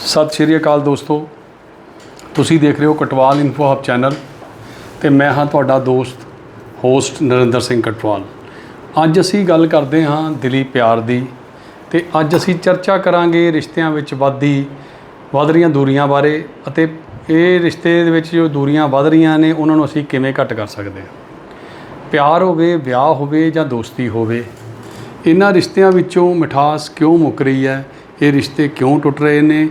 ਸਤਿ ਸ਼੍ਰੀ ਅਕਾਲ ਦੋਸਤੋ। ਤੁਸੀਂ ਦੇਖ ਰਹੇ ਹੋ ਕਟਵਾਲ ਇਨਫੋ ਹਬ ਚੈਨਲ ਤੇ ਮੈਂ ਹਾਂ ਤੁਹਾਡਾ ਦੋਸਤ ਹੋਸਟ ਨਰਿੰਦਰ ਸਿੰਘ ਕਟਵਾਲ। ਅੱਜ ਅਸੀਂ ਗੱਲ ਕਰਦੇ ਹਾਂ ਦਿਲੀ ਪਿਆਰ ਦੀ ਤੇ ਅੱਜ ਅਸੀਂ ਚਰਚਾ ਕਰਾਂਗੇ ਰਿਸ਼ਤਿਆਂ ਵਿੱਚ ਵੱਧਦੀ ਵੱਧ ਰਹੀਆਂ ਦੂਰੀਆਂ ਬਾਰੇ ਅਤੇ ਇਹ ਰਿਸ਼ਤੇ ਦੇ ਵਿੱਚ ਜੋ ਦੂਰੀਆਂ ਵੱਧ ਰਹੀਆਂ ਨੇ, ਉਹਨਾਂ ਨੂੰ ਅਸੀਂ ਕਿਵੇਂ ਘੱਟ ਕਰ ਸਕਦੇ ਹਾਂ। ਪਿਆਰ ਹੋਵੇ, ਵਿਆਹ ਹੋਵੇ ਜਾਂ ਦੋਸਤੀ ਹੋਵੇ, ਇਹਨਾਂ ਰਿਸ਼ਤਿਆਂ ਵਿੱਚੋਂ ਮਿਠਾਸ ਕਿਉਂ ਮੁੱਕ ਰਹੀ ਹੈ, ਇਹ ਰਿਸ਼ਤੇ ਕਿਉਂ ਟੁੱਟ ਰਹੇ ਨੇ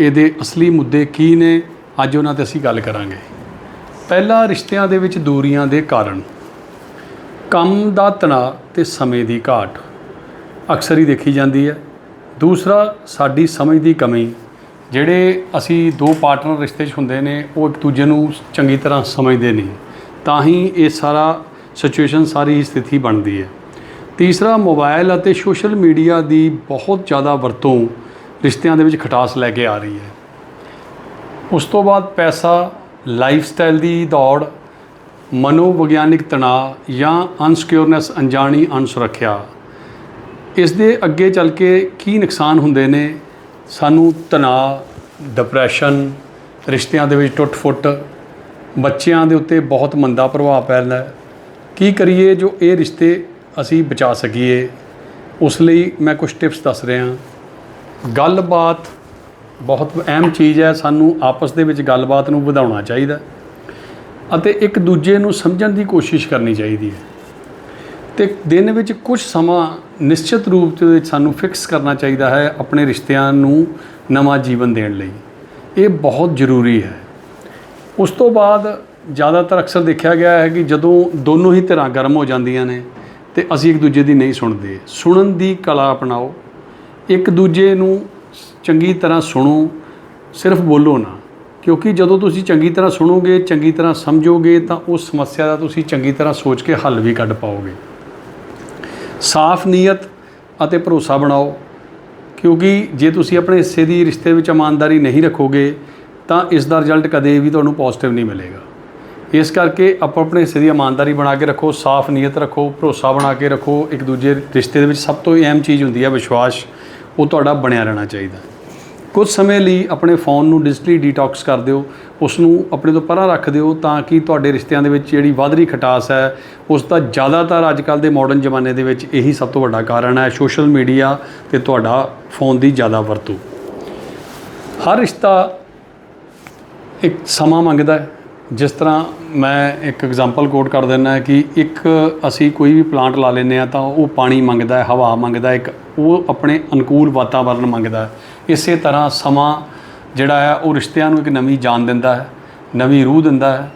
ਇਹਦੇ ਅਸਲੀ ਮੁੱਦੇ ਕੀ ਨੇ, ਅੱਜ ਉਹਨਾਂ ਤੇ ਅਸੀਂ ਗੱਲ ਕਰਾਂਗੇ। ਪਹਿਲਾ ਰਿਸ਼ਤਿਆਂ ਦੇ ਵਿੱਚ ਦੂਰੀਆਂ ਦੇ ਕਾਰਨ। ਕੰਮ ਦਾ ਤਣਾਅ ਤੇ ਸਮੇਂ ਦੀ ਘਾਟ। ਅਕਸਰ ਹੀ ਦੇਖੀ ਜਾਂਦੀ ਹੈ। ਦੂਸਰਾ, ਸਾਡੀ ਸਮਝ ਦੀ ਕਮੀ। ਜਿਹੜੇ ਅਸੀਂ ਦੋ ਪਾਰਟਨਰ ਰਿਸ਼ਤੇ 'ਚ ਹੁੰਦੇ ਨੇ, ਉਹ ਇੱਕ ਦੂਜੇ ਨੂੰ ਚੰਗੀ ਤਰ੍ਹਾਂ ਸਮਝਦੇ ਨਹੀਂ। ਤਾਂ ਹੀ ਇਹ ਸਾਰਾ ਸਿਚੁਏਸ਼ਨ ਸਾਰੀ ਸਥਿਤੀ ਬਣਦੀ ਹੈ। ਤੀਸਰਾ ਮੋਬਾਈਲ ਅਤੇ ਸੋਸ਼ਲ ਮੀਡੀਆ ਦੀ ਬਹੁਤ ਜ਼ਿਆਦਾ ਵਰਤੋਂ ਰਿਸ਼ਤਿਆਂ ਦੇ ਵਿੱਚ ਖਟਾਸ ਲੈ ਕੇ ਆ ਰਹੀ ਹੈ। ਉਸ ਤੋਂ ਬਾਅਦ ਪੈਸਾ ਲਾਈਫ ਸਟਾਈਲ ਦੀ ਦੌੜ, ਮਨੋਵਿਗਿਆਨਿਕ ਤਣਾਅ ਜਾਂ ਅਨਸਿਕਿਉਰਨੈਸ ਅਣਜਾਣੀ ਅਨਸੁਰੱਖਿਆ ਇਸ ਦੇ ਅੱਗੇ ਚੱਲ ਕੇ ਕੀ ਨੁਕਸਾਨ ਹੁੰਦੇ ਨੇ? ਸਾਨੂੰ ਤਣਾਅ ਡਿਪਰੈਸ਼ਨ ਰਿਸ਼ਤਿਆਂ ਦੇ ਵਿੱਚ ਟੁੱਟ-ਫੁੱਟ, ਬੱਚਿਆਂ ਦੇ ਉੱਤੇ ਬਹੁਤ ਮੰਦਾ ਪ੍ਰਭਾਵ ਪੈਂਦਾ ਹੈ। ਕੀ ਕਰੀਏ ਜੋ ਇਹ ਰਿਸ਼ਤੇ ਅਸੀਂ ਬਚਾ ਸਕੀਏ? ਉਸ ਲਈ ਮੈਂ ਕੁਝ ਟਿਪਸ ਦੱਸ ਰਿਹਾ ਗੱਲਬਾਤ ਬਹੁਤ ਅਹਿਮ ਚੀਜ਼ ਹੈ, ਸਾਨੂੰ ਆਪਸ ਦੇ ਵਿੱਚ ਗੱਲਬਾਤ ਨੂੰ ਵਧਾਉਣਾ ਚਾਹੀਦਾ ਅਤੇ ਇੱਕ ਦੂਜੇ ਨੂੰ ਸਮਝਣ ਦੀ ਕੋਸ਼ਿਸ਼ ਕਰਨੀ ਚਾਹੀਦੀ ਹੈ। ਤੇ ਦਿਨ ਵਿੱਚ ਕੁਝ ਸਮਾਂ ਨਿਸ਼ਚਿਤ ਰੂਪ ਦੇ ਵਿੱਚ ਸਾਨੂੰ ਫਿਕਸ ਕਰਨਾ ਚਾਹੀਦਾ ਹੈ ਆਪਣੇ ਰਿਸ਼ਤਿਆਂ ਨੂੰ ਨਵਾਂ ਜੀਵਨ ਦੇਣ ਲਈ। ਇਹ ਬਹੁਤ ਜ਼ਰੂਰੀ ਹੈ। ਉਸ ਤੋਂ ਬਾਅਦ ਜ਼ਿਆਦਾਤਰ ਅਕਸਰ ਦੇਖਿਆ ਗਿਆ ਹੈ ਕਿ ਜਦੋਂ ਦੋਨੋਂ ਹੀ ਧਿਰਾਂ ਗਰਮ ਹੋ ਜਾਂਦੀਆਂ ਨੇ ਤੇ ਅਸੀਂ ਇੱਕ ਦੂਜੇ ਦੀ ਨਹੀਂ ਸੁਣਦੇ। ਸੁਣਨ ਦੀ ਕਲਾ ਅਪਣਾਓ। ਇੱਕ ਦੂਜੇ ਨੂੰ ਚੰਗੀ ਤਰ੍ਹਾਂ ਸੁਣੋ, ਸਿਰਫ ਬੋਲੋ ਨਾ। ਕਿਉਂਕਿ ਜਦੋਂ ਤੁਸੀਂ ਚੰਗੀ ਤਰ੍ਹਾਂ ਸੁਣੋਗੇ, ਚੰਗੀ ਤਰ੍ਹਾਂ ਸਮਝੋਗੇ, ਤਾਂ ਉਸ ਸਮੱਸਿਆ ਦਾ ਤੁਸੀਂ ਚੰਗੀ ਤਰ੍ਹਾਂ ਸੋਚ ਕੇ ਹੱਲ ਵੀ ਕੱਢ ਪਾਓਗੇ। ਸਾਫ਼ ਨੀਅਤ ਅਤੇ ਭਰੋਸਾ ਬਣਾਓ। ਕਿਉਂਕਿ ਜੇ ਤੁਸੀਂ ਆਪਣੇ ਹਿੱਸੇ ਦੀ ਰਿਸ਼ਤੇ ਵਿੱਚ ਇਮਾਨਦਾਰੀ ਨਹੀਂ ਰੱਖੋਗੇ, ਤਾਂ ਇਸ ਦਾ ਰਿਜ਼ਲਟ ਕਦੇ ਵੀ ਤੁਹਾਨੂੰ ਪੋਜ਼ਿਟਿਵ ਨਹੀਂ ਮਿਲੇਗਾ। ਇਸ ਕਰਕੇ ਆਪੋ ਆਪਣੇ ਹਿੱਸੇ ਦੀ ਇਮਾਨਦਾਰੀ ਬਣਾ ਕੇ ਰੱਖੋ, ਸਾਫ਼ ਨੀਅਤ ਰੱਖੋ, ਭਰੋਸਾ ਬਣਾ ਕੇ ਰੱਖੋ। ਇੱਕ ਦੂਜੇ ਰਿਸ਼ਤੇ ਦੇ ਵਿੱਚ ਸਭ ਤੋਂ ਅਹਿਮ ਚੀਜ਼ ਹੁੰਦੀ ਹੈ ਵਿਸ਼ਵਾਸ। ਉਹ ਤੁਹਾਡਾ ਬਣਿਆ ਰਹਿਣਾ ਚਾਹੀਦਾ। ਕੁਝ ਸਮੇਂ ਲਈ ਆਪਣੇ ਫੋਨ ਨੂੰ ਡਿਜੀਟਲੀ ਡੀਟੌਕਸ ਕਰ ਦਿਓ, ਉਸ ਨੂੰ ਆਪਣੇ ਤੋਂ ਪਰਾਂ ਰੱਖ ਦਿਓ ਤਾਂ ਕਿ ਤੁਹਾਡੇ ਰਿਸ਼ਤਿਆਂ ਦੇ ਵਿੱਚ ਜਿਹੜੀ ਵੱਧ ਰਹੀ ਖਟਾਸ ਹੈ, ਉਸ ਦਾ ਜ਼ਿਆਦਾਤਰ ਅੱਜ ਕੱਲ੍ਹ ਦੇ ਮਾਡਰਨ ਜ਼ਮਾਨੇ ਦੇ ਵਿੱਚ ਇਹੀ ਸਭ ਤੋਂ ਵੱਡਾ ਕਾਰਨ ਹੈ ਸੋਸ਼ਲ ਮੀਡੀਆ ਤੇ ਤੁਹਾਡਾ ਫੋਨ ਦੀ ਜ਼ਿਆਦਾ ਵਰਤੋਂ। ਹਰ ਰਿਸ਼ਤਾ ਇੱਕ ਸਮਾਂ ਮੰਗਦਾ ਹੈ। ਜਿਸ ਤਰ੍ਹਾਂ ਮੈਂ ਇੱਕ ਐਗਜ਼ਾਮਪਲ ਕੋਟ ਕਰ ਦਿੰਦਾ ਕਿ ਇੱਕ ਅਸੀਂ ਕੋਈ ਵੀ ਪਲਾਂਟ ਲਾ ਲੈਂਦੇ ਆ ਤਾਂ ਉਹ ਪਾਣੀ ਮੰਗਦਾ ਹੈ, ਹਵਾ ਮੰਗਦਾ ਇੱਕ ਉਹ ਆਪਣੇ ਅਨੁਕੂਲ ਵਾਤਾਵਰਣ ਮੰਗਦਾ ਹੈ। ਇਸੇ ਤਰ੍ਹਾਂ ਸਮਾਂ ਜਿਹੜਾ ਹੈ, ਉਹ ਰਿਸ਼ਤਿਆਂ ਨੂੰ ਇੱਕ ਨਵੀਂ ਜਾਨ ਦਿੰਦਾ ਹੈ, ਨਵੀਂ ਰੂਹ ਦਿੰਦਾ ਹੈ।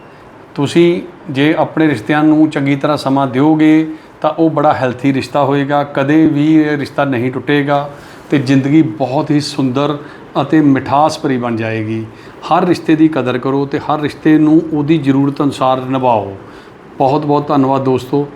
ਤੁਸੀਂ ਜੇ ਆਪਣੇ ਰਿਸ਼ਤਿਆਂ ਨੂੰ ਚੰਗੀ ਤਰ੍ਹਾਂ ਸਮਾਂ ਦਿਓਗੇ, ਤਾਂ ਉਹ ਬੜਾ ਹੈਲਥੀ ਰਿਸ਼ਤਾ ਹੋਏਗਾ। ਕਦੇ ਵੀ ਇਹ ਰਿਸ਼ਤਾ ਨਹੀਂ ਟੁੱਟੇਗਾ ਤੇ ਜ਼ਿੰਦਗੀ ਬਹੁਤ ਹੀ ਸੁੰਦਰ ਅਤੇ ਮਿਠਾਸ ਭਰੀ ਬਣ ਜਾਏਗੀ। ਹਰ ਰਿਸ਼ਤੇ ਦੀ ਕਦਰ ਕਰੋ ਤੇ ਹਰ ਰਿਸ਼ਤੇ ਨੂੰ ਉਹਦੀ ਜ਼ਰੂਰਤ ਅਨੁਸਾਰ ਨਿਭਾਓ। ਬਹੁਤ ਬਹੁਤ ਧੰਨਵਾਦ ਦੋਸਤੋ।